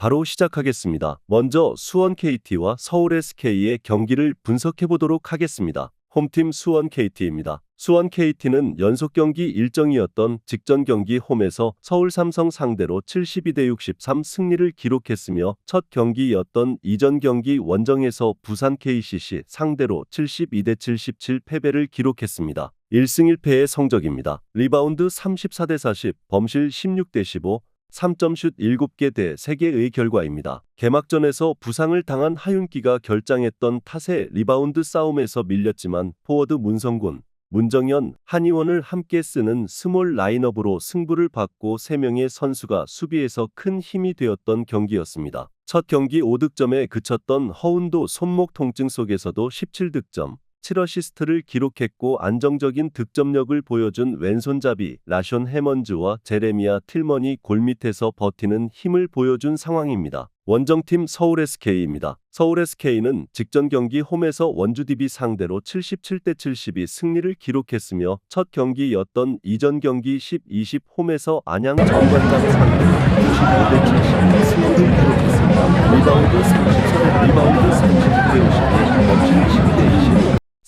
바로 시작하겠습니다. 먼저 수원 KT와 서울 SK의 경기를 분석해 보도록 하겠습니다. 홈팀 수원 KT입니다. 수원 KT는 연속 경기 일정이었던 직전 경기 홈에서 서울 삼성 상대로 72대 63 승리를 기록했으며 첫 경기였던 이전 경기 원정에서 부산 KCC 상대로 72대 77 패배를 기록했습니다. 1승 1패의 성적입니다. 리바운드 34대 40, 범실 16대 15, 3점슛 7개 대 3개의 결과입니다. 개막전에서 부상을 당한 하윤기가 결장했던 탓에 리바운드 싸움에서 밀렸지만 포워드 문성곤, 문정현, 한의원을 함께 쓰는 스몰 라인업으로 승부를 받고 3명의 선수가 수비에서 큰 힘이 되었던 경기였습니다. 첫 경기 5득점에 그쳤던 허운도 손목 통증 속에서도 17득점, 7어시스트를 기록했고 안정적인 득점력을 보여준 왼손잡이 라션 해먼즈와 제레미아 틸먼이 골밑에서 버티는 힘을 보여준 상황입니다. 원정팀 서울 SK입니다. 서울 SK는 직전 경기 홈에서 원주 DB 상대로 77대 72 승리를 기록했으며 첫 경기였던 이전 경기 10-20 홈에서 안양 정관장 상대로 95대 70 승리를 기록했습니다. 리바운드 33대 리바운드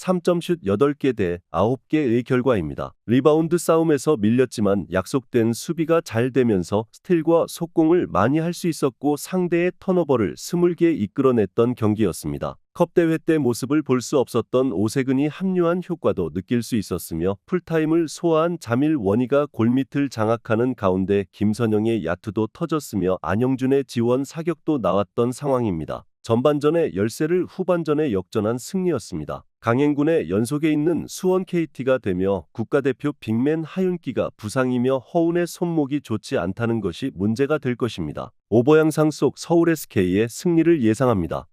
3점슛 8개 대 9개의 결과입니다. 리바운드 싸움에서 밀렸지만 약속된 수비가 잘 되면서 스틸과 속공을 많이 할 수 있었고 상대의 턴오버를 스물개 이끌어냈던 경기였습니다. 컵 대회 때 모습을 볼 수 없었던 오세근이 합류한 효과도 느낄 수 있었으며 풀타임을 소화한 자밀 원희가 골밑을 장악하는 가운데 김선영의 야투도 터졌으며 안영준의 지원 사격도 나왔던 상황입니다. 전반전에 열세를 후반전에 역전한 승리였습니다. 강행군의 연속에 있는 수원 KT가 되며 국가대표 빅맨 하윤기가 부상이며 허운의 손목이 좋지 않다는 것이 문제가 될 것입니다. 오버 양상 속 서울 SK의 승리를 예상합니다.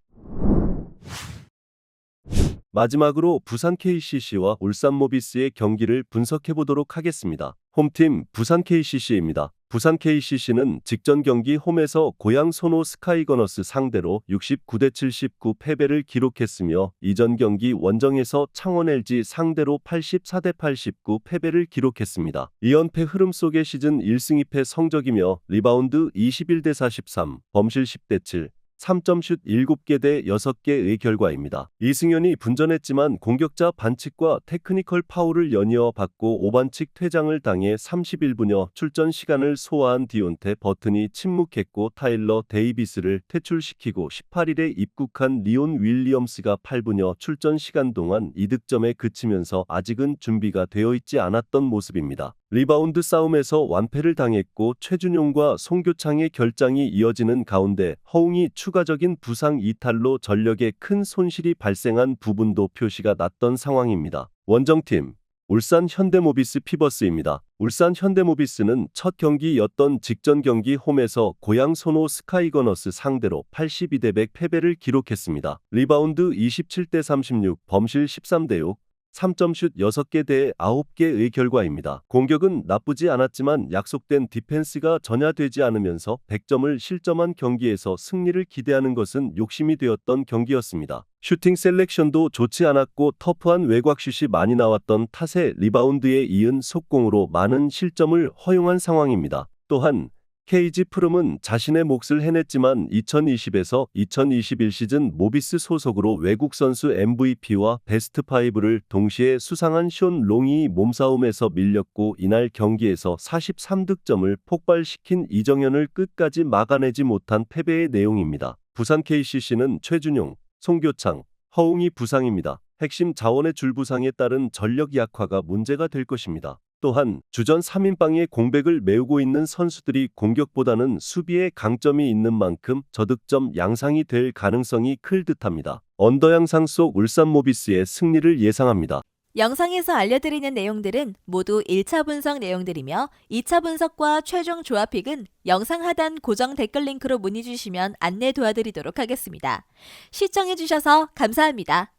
마지막으로 부산 KCC와 울산 모비스의 경기를 분석해 보도록 하겠습니다. 홈팀 부산 KCC입니다. 부산 KCC는 직전 경기 홈에서 고양 소노 스카이거너스 상대로 69대 79 패배를 기록했으며 이전 경기 원정에서 창원 LG 상대로 84대 89 패배를 기록했습니다. 2연패 흐름 속의 시즌 1승 2패 성적이며 리바운드 21대 43, 범실 10대 7, 3점슛 7개 대 6개의 결과입니다. 이승현이 분전했지만 공격자 반칙과 테크니컬 파울을 연이어 받고 오반칙 퇴장을 당해 31분여 출전 시간을 소화한 디온테 버튼이 침묵했고 타일러 데이비스를 퇴출시키고 18일에 입국한 리온 윌리엄스가 8분여 출전 시간 동안 2득점에 그치면서 아직은 준비가 되어 있지 않았던 모습입니다. 리바운드 싸움에서 완패를 당했고 최준용과 송교창의 결장이 이어지는 가운데 허웅이 추 가적인 부상 이탈로 전력에 큰 손실이 발생한 부분도 표시가 났던 상황입니다. 원정팀 울산 현대모비스 피버스입니다. 울산 현대모비스는 첫 경기였던 직전 경기 홈에서 고양 소노 스카이거너스 상대로 82대 100 패배를 기록했습니다. 리바운드 27대 36, 범실 13대 6, 3점슛 6개 대 9개의 결과입니다. 공격은 나쁘지 않았지만 약속된 디펜스가 전야되지 않으면서 100점을 실점한 경기에서 승리를 기대하는 것은 욕심이 되었던 경기였습니다. 슈팅 셀렉션도 좋지 않았고 터프한 외곽슛이 많이 나왔던 탓에 리바운드에 이은 속공으로 많은 실점을 허용한 상황입니다. 또한 KG 프롬은 자신의 몫을 해냈지만 2020에서 2021 시즌 모비스 소속으로 외국 선수 MVP와 베스트 5를 동시에 수상한 숀 롱이 몸싸움에서 밀렸고 이날 경기에서 43득점을 폭발시킨 이정현을 끝까지 막아내지 못한 패배의 내용입니다. 부산 KCC는 최준용, 송교창, 허웅이 부상입니다. 핵심 자원의 줄부상에 따른 전력 약화가 문제가 될 것입니다. 또한 주전 3인방의 공백을 메우고 있는 선수들이 공격보다는 수비에 강점이 있는 만큼 저득점 양상이 될 가능성이 클 듯합니다. 언더 양상 속 울산 모비스의 승리를 예상합니다. 영상에서 알려드리는 내용들은 모두 1차 분석 내용들이며 2차 분석과 최종 조합픽은 영상 하단 고정 댓글 링크로 문의 주시면 안내 도와드리도록 하겠습니다. 시청해주셔서 감사합니다.